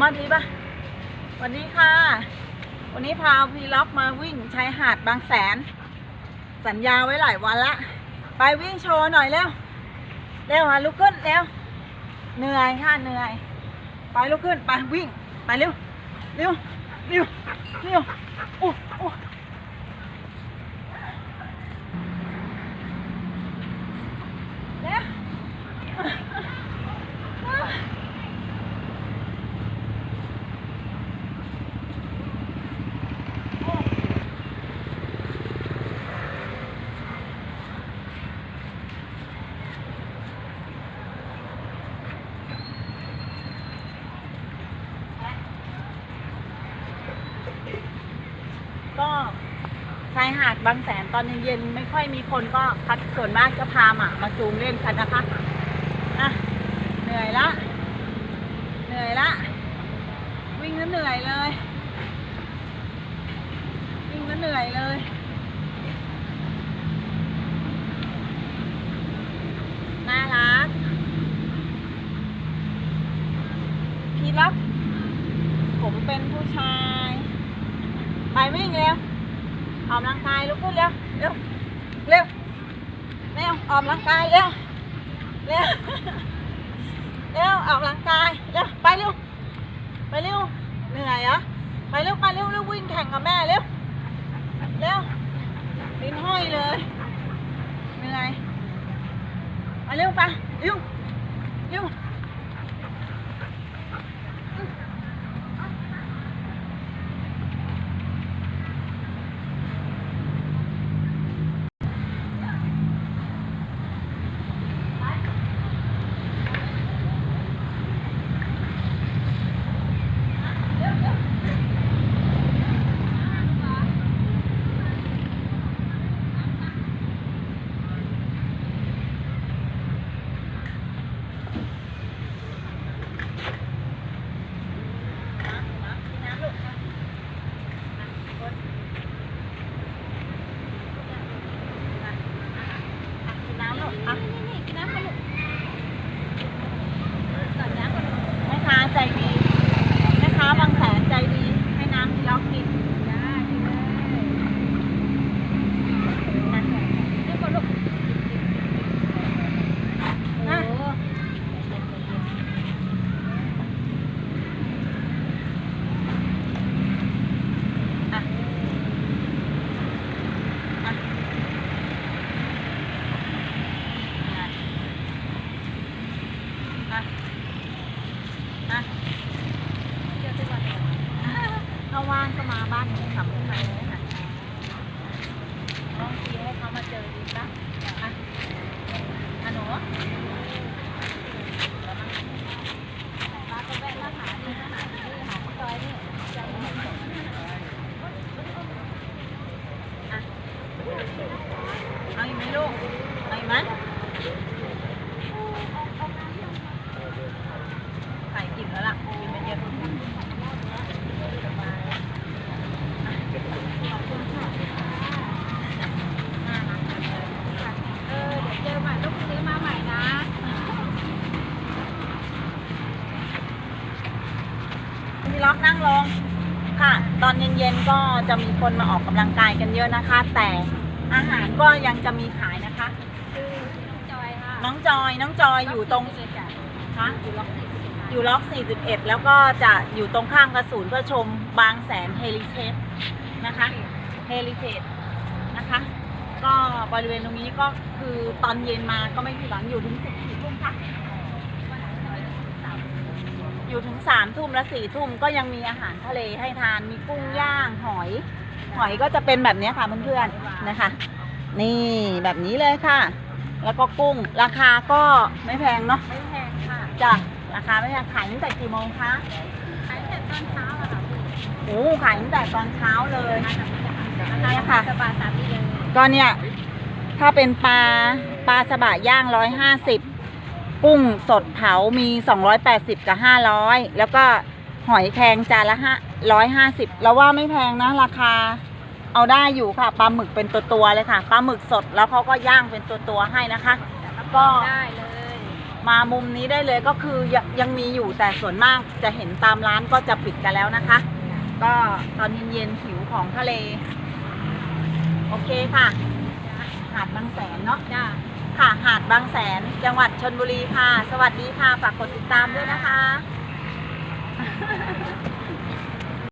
มาดีปะวันนี้ค่ะ วันนี้พาพีล็อกมาวิ่งชายหาดบางแสน สัญญาไว้หลายวันละ ไปวิ่งโชว์หน่อยเร็ว เร็วค่ะลุกขึ้นเร็ว เหนื่อยค่ะเหนื่อย ไปลุกขึ้นไปวิ่ง ไปเร็ว เร็ว เร็ว เร็วโอ้โอ้เร็ว ก็ชาย หาดบางแสนตอนเย็นๆไม่ค่อยมีคนก็พัดส่วนมากจะพาหมามาจูงเล่นกันนะคะอะเหนื่อยละ เหนื่อยละ วิ่งแล้วเหนื่อยเลย วิ่งแล้วเหนื่อยเลยน่ารักพี่รักผมเป็นผู้ชาย ไปวิ่งเร็ว ออกกำลังกายลุกขึ้นเร็วเร็วเร็วเร็วออกกำลังกายเร็วเร็วเร็วออกกำลังกายเร็วไปเร็วไปเร็วเหนื่อยเหรอไปเร็วไปเร็วเร็ววิ่งแข่งกับแม่เร็วเร็วลิ้นห้อยเลยเหนื่อยไปเร็วไปเร็วเร็ว พี่ล็อกนั่งลงค่ะ ตอนเย็นๆก็จะมีคนมาออกกำลังกายกันเยอะนะคะ แต่อาหารก็ยังจะมีขายนะคะคือจอยค่ะน้องจอยน้องจอยอยู่ตรงเลยจ้ะคะอยู่ล็อกสี่สิบเอ็ดอยู่ล็อก 41 แล้วก็จะอยู่ตรงข้ามกระศูนย์เพื่อชมบางแสนเฮลิเทสนะคะเฮลิเทสนะคะ ก็บริเวณตรงนี้ก็คือตอนเย็นมาก็ไม่ผิดหวังอยู่ถึงสิบสี่ทุ่มค่ะ อยู่ถึงสามทุ่มและสี่ทุ่มก็ยังมีอาหารทะเลให้ทานมีกุ้งย่างหอย หอยก็จะเป็นแบบนี้ค่ะเพื่อนๆนะคะ นี่แบบนี้เลยค่ะ แล้วก็กุ้งราคาก็ไม่แพงเนาะไม่แพงค่ะจ้ะราคาไม่แพงขายตั้งแต่กี่โมงคะขายแต่ตอนเช้าอะค่ะพี่โอ้ขายตั้งแต่ตอนเช้าเลยราคาสบายสามพี่เลยก็เนี่ยถ้าเป็นปลาปลาสบะย่างร้อยห้าสิบ กุ้งสดเผามี 280 กับ 500 แล้วก็หอยแครงจานละห้าร้อยห้าสิบเราว่าไม่แพงนะราคา เอาได้อยู่ค่ะปลาหมึกเป็นตัวตัวเลยค่ะปลาหมึกสดแล้วเขาก็ย่างเป็นตัวตัวให้นะคะ ก็ได้เลย มามุมนี้ได้เลยก็คือยังมีอยู่แต่ส่วนมากจะเห็นตามร้านก็จะปิดกันแล้วนะคะ ก็ตอนเย็นๆหิวของทะเล โอเคค่ะ หาดบางแสนเนาะ ค่ะ หาดบางแสน จังหวัดชนบุรีค่ะ สวัสดีค่ะ ฝากกดติดตามด้วยนะคะ